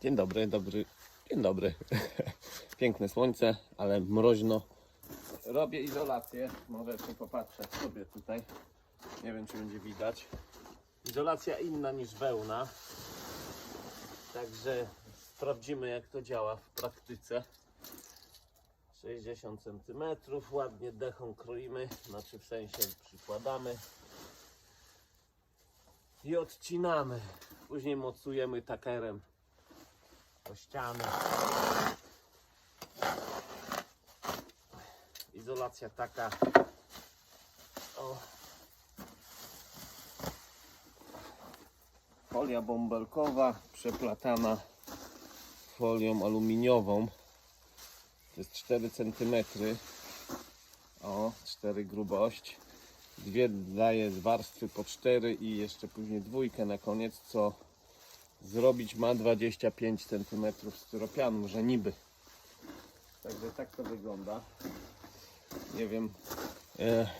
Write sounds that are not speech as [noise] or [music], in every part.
Dzień dobry, dobry, dzień dobry. [laughs] Piękne słońce, ale mroźno. Robię izolację. Możecie popatrzeć sobie tutaj. Nie wiem, czy będzie widać. Izolacja inna niż wełna. Także sprawdzimy, jak to działa w praktyce. 60 cm, ładnie dechą kroimy, znaczy w sensie przykładamy i odcinamy. Później mocujemy takerem o ścianę. Izolacja taka. O. Folia bąbelkowa przeplatana folią aluminiową. To jest 4 cm. O, 4 grubość. Dwie daje z warstwy po 4 i jeszcze później dwójkę na koniec, co zrobić ma 25 cm styropianu, że niby. Także tak to wygląda. Nie wiem e,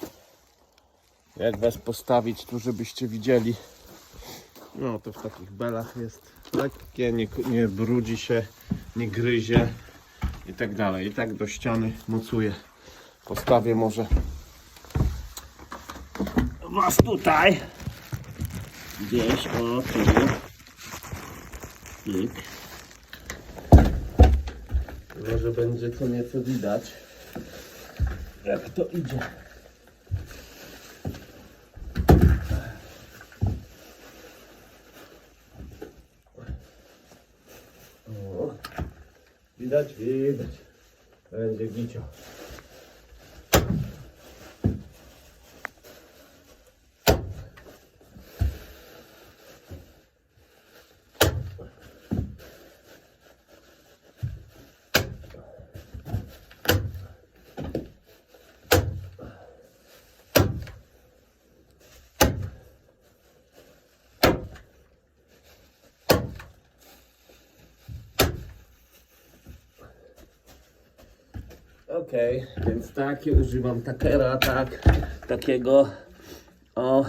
jak was postawić tu, żebyście widzieli. No to w takich belach jest lekkie, nie, nie brudzi się, nie gryzie i tak dalej. I tak do ściany mocuję. Postawię może was tutaj. Gdzieś, o tu. Pyk. Może będzie co nieco widać. Jak to idzie. O, widać, widać. Będzie gicio. Okej, więc takie używam takera, tak, takiego. O.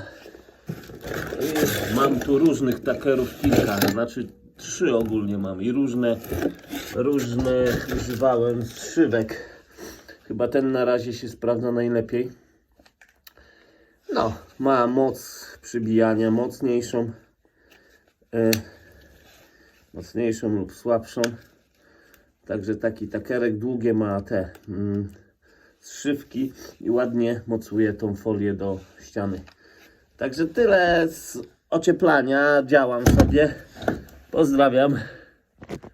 Mam tu różnych takerów kilka, znaczy trzy ogólnie mam i różne, różne używałem zszywek. Chyba ten na razie się sprawdza najlepiej. No, ma moc przybijania mocniejszą, e, mocniejszą lub słabszą. Także taki takerek długie ma te mm, zszywki i ładnie mocuje tą folię do ściany. Także tyle z ocieplania. Działam sobie. Pozdrawiam.